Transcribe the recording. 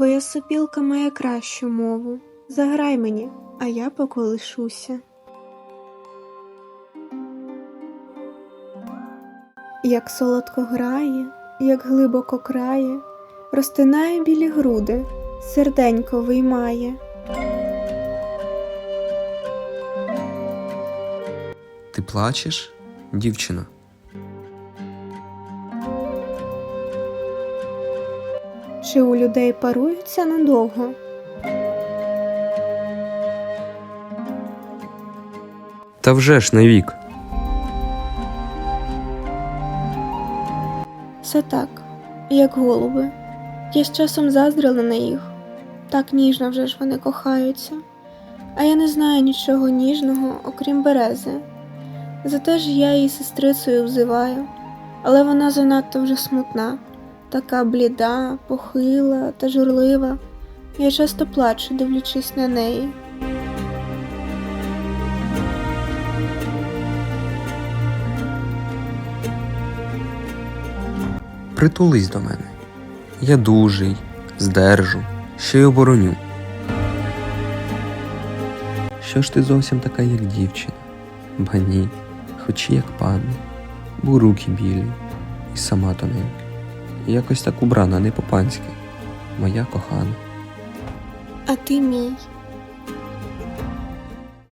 Твоя сопілка має кращу мову. Заграй мені, а я поколишуся. Як солодко грає, як глибоко крає, розтинає білі груди, серденько виймає. Ти плачеш, дівчино? Чи у людей паруються надовго? Та вже ж навік. Все так, як голуби. Я з часом заздрила на їх. Так ніжно вже ж вони кохаються. А я не знаю нічого ніжного, окрім берези. Зате ж я її сестрицею взиваю, але вона занадто вже смутна, така бліда, похила та журлива. Я часто плачу, дивлячись на неї. Притулись до мене. Я дужий, здержу, ще й обороню. Що ж ти зовсім така, як дівчина? Ба ні, хоч і як панна, бо руки білі, і сама тоненька. Якось так убрана, не по-панськи, моя кохана. А ти мій,